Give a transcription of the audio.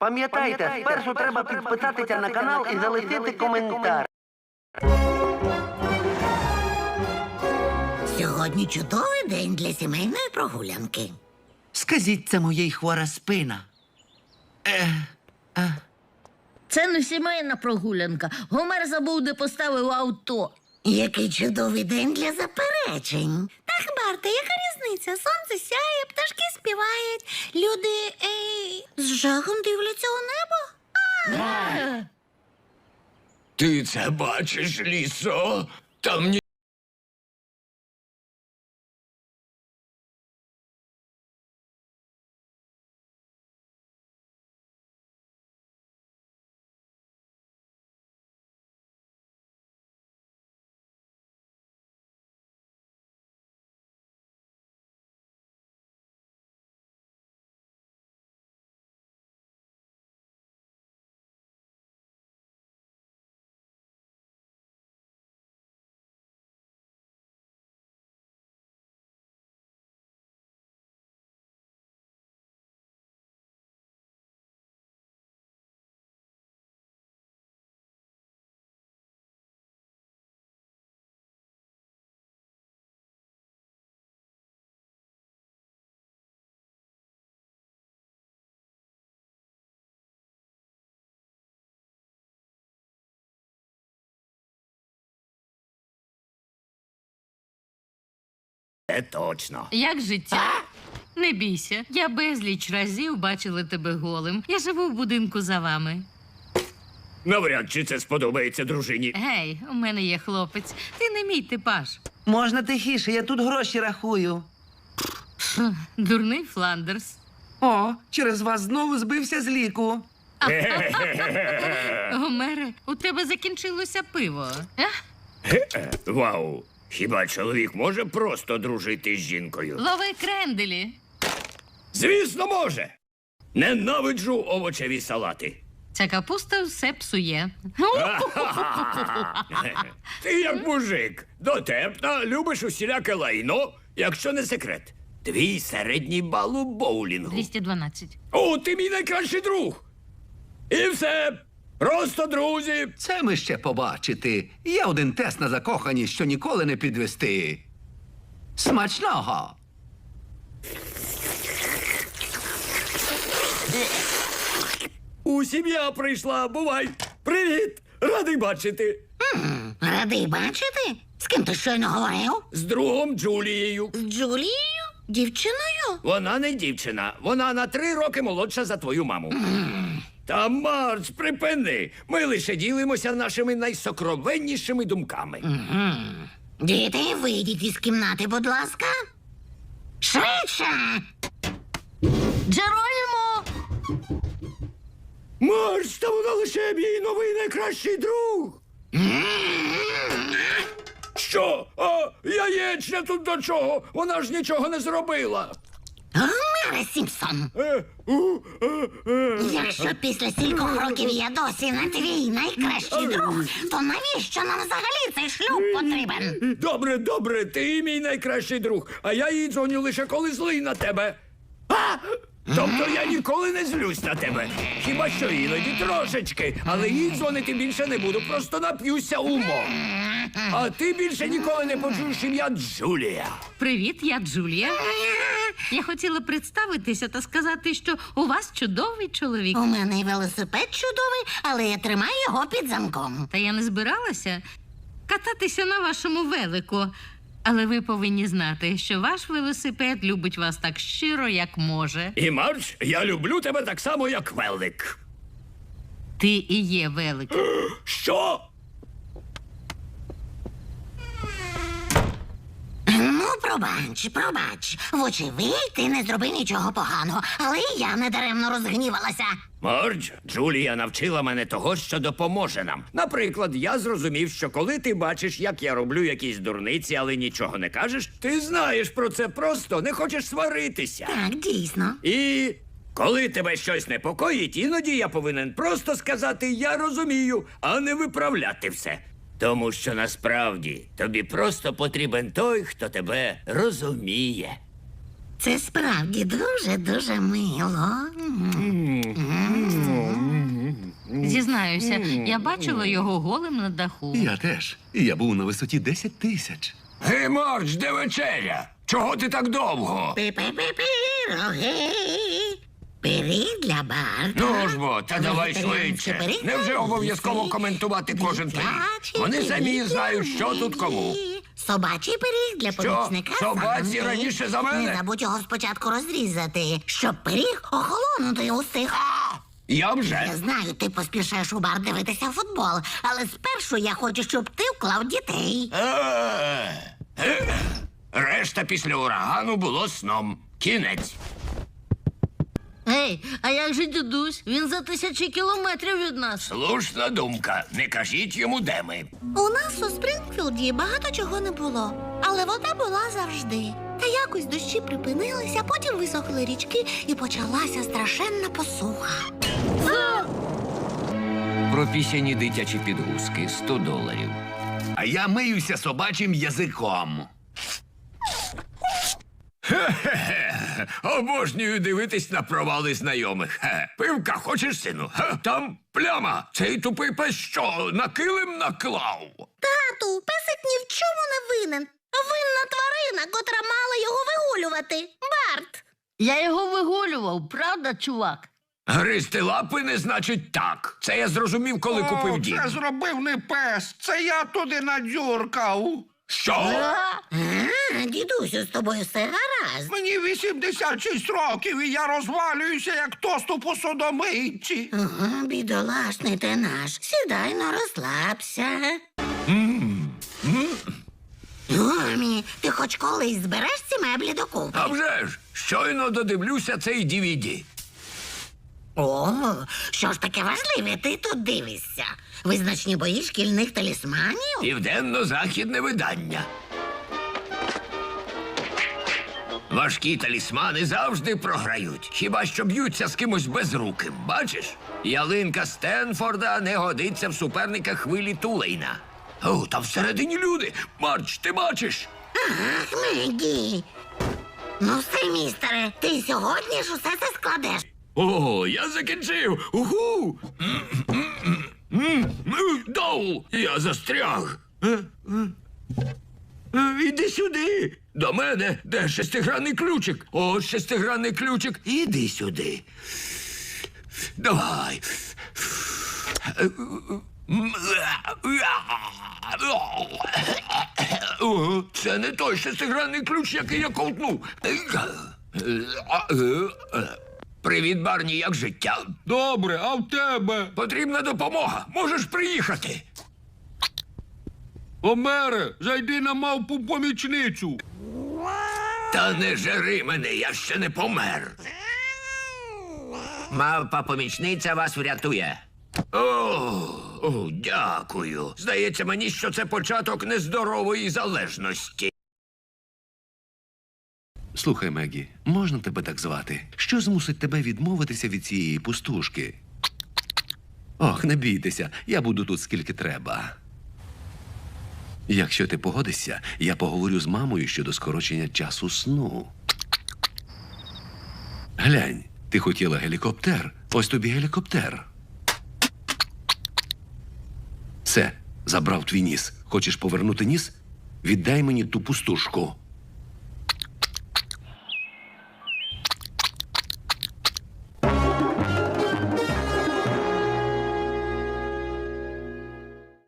Пам'ятайте, спершу треба підписатися на канал і залишити коментар. Сьогодні чудовий день для сімейної прогулянки. Скажіть це моїй хвора спина. Це не сімейна прогулянка. Гомер забув, де поставив авто. Який чудовий день для заперечень. Так, Барта, яка різниця? Сонце сяє, пташки співають, люди ей, з жахом дивляться у небо. Ти це бачиш, лісо? Там ні. Це точно. Як життя? Не бійся, я безліч разів бачила тебе голим. Я живу в будинку за вами. Навряд чи це сподобається дружині. Гей, у мене є хлопець. Ти не мій типаж. Можна тихіше, я тут гроші рахую. Дурний Фландерс. О, через вас знову збився з ліку. Гомере, у тебе закінчилося пиво. Ех, Вау! Хіба чоловік може просто дружити з жінкою? лови кренделі. Звісно, може. Ненавиджу овочеві салати. Ця капуста все псує. Ти як мужик, дотепна, любиш усіляке лайно, якщо не секрет. Твій середній бал у боулінгу. 212. О, ти мій найкращий друг. І все. Просто друзі. Це ми ще побачити. Є один тест на закоханість, що ніколи не підвести. Смачного! У сім'я прийшла. Бувай. Привіт! Радий бачити. Радий бачити? З ким ти щойно говорив? З другом Джулією. З Джулією? Дівчиною? Вона не дівчина, вона на три роки молодша за твою маму. Та Марч, припини. Ми лише ділимося нашими найсокровеннішими думками. Діти, вийдіть із кімнати, будь ласка. Швидше! Джеронімо! Марч, та вона лише мій новий найкращий друг. Що? А, яєчня тут до чого? Вона ж нічого не зробила. Гомере Сімпсон, Е, е, е. якщо після стількох років я досі не твій найкращий друг, то навіщо нам взагалі цей шлюб потрібен? Добре, добре, ти мій найкращий друг, а я їй дзвоню лише коли злий на тебе. А! Тобто я ніколи не злюсь на тебе. Хіба що іноді трошечки, але їй дзвонити більше не буду, просто нап'юся умом. А ти більше ніколи не почуєш ім'я Джулія. Привіт, я Джулія. Я хотіла представитися та сказати, що у вас чудовий чоловік. У мене велосипед чудовий, але я тримаю його під замком. Та я не збиралася кататися на вашому велику. Але ви повинні знати, що ваш велосипед любить вас так щиро, як може. І Марч, я люблю тебе так само, як Велик. Ти і є велик. Що? Ну, пробач, пробач. Вочевидь, ти не зробив нічого поганого, але і я недаремно розгнівалася. Мордж, Джулія навчила мене того, що допоможе нам. Наприклад, я зрозумів, що коли ти бачиш, як я роблю якісь дурниці, але нічого не кажеш, ти знаєш про це просто, не хочеш сваритися. Так, дійсно. І коли тебе щось непокоїть, іноді я повинен просто сказати Я розумію, а не виправляти все. Тому що насправді тобі просто потрібен той, хто тебе розуміє. Це справді дуже дуже мило. Зізнаюся, я бачила його голим на даху. Я теж. І я був на висоті 10 тисяч. Гей, Морч, де вечеря? Чого ти так довго? Пи-пи-пи-пироги. Пиріг для Барта. Ну ж бо, та давай швидше. пиріг Невже обов'язково коментувати кожен пиріг? Вони самі знають, що тут кому. Собачий пиріг для помічника. Собаці Санти. раніше за мене? Не забудь його спочатку розрізати, щоб пиріг охолонути устиг. Я Я вже. знаю, ти поспішаєш у бар дивитися футбол, але спершу я хочу, щоб ти вклав дітей. Е, е. Решта після урагану було сном. Кінець. Ей, а як же дідусь? Він за тисячі кілометрів від нас. Слушна думка. Не кажіть йому, де ми. У нас у Спрінгфілді багато чого не було, але вода була завжди. Та якось дощі припинилися, потім висохли річки і почалася страшенна посуха. Пропісяні дитячі підгузки 100 доларів. А я миюся собачим язиком. Обожнюю дивитись на провали знайомих. Пивка, хочеш, сину? Там пляма. Цей тупий пес що, на килим наклав? Тату, песик ні в чому не винен. Винна тварина, котра мала його вигулювати. Барт. Я його вигулював, правда, чувак? Гризти лапи не значить так. Це я зрозумів, коли купив дім. Це зробив не пес, це я туди надюркав. Що? А, дідусю, з тобою все гаразд. Мені 86 років, і я розвалююся, як тост у посудомийці. Ага, бідолашний ти наш. Сідай, но розслабся. Гомі, ти хоч колись збереш ці меблі докупи? А вже ж, щойно додивлюся цей DVD. О, що ж таке важливе, ти тут дивишся. Визначні бої шкільних талісманів? Південно-західне видання. Важкі талісмани завжди програють. Хіба що б'ються з кимось безруким. Бачиш? Ялинка Стенфорда не годиться в суперника хвилі Тулейна. О, там всередині люди. Марч, ти бачиш? Ах, Мегі. Ну все, містере, ти сьогодні ж усе це складеш. О, я закінчив. Уху. Доу, я застряг. Іди сюди. До мене, де шестигранний ключик. Ось шестигранний ключик. Іди сюди. Давай. Це не той шестигранний ключ, який я ковтнув. Привіт, Барні, як життя? Добре, а в тебе? Потрібна допомога. Можеш приїхати. Омере, зайди на мавпу помічницю. Та не жери мене, я ще не помер. Мавпа помічниця вас врятує. О, о, дякую. Здається мені, що це початок нездорової залежності. Слухай, Мегі, можна тебе так звати? Що змусить тебе відмовитися від цієї пустушки? Ох, не бійтеся, я буду тут скільки треба. Якщо ти погодишся, я поговорю з мамою щодо скорочення часу сну. Глянь, ти хотіла гелікоптер. Ось тобі гелікоптер. Все, забрав твій ніс. Хочеш повернути ніс? Віддай мені ту пустушку.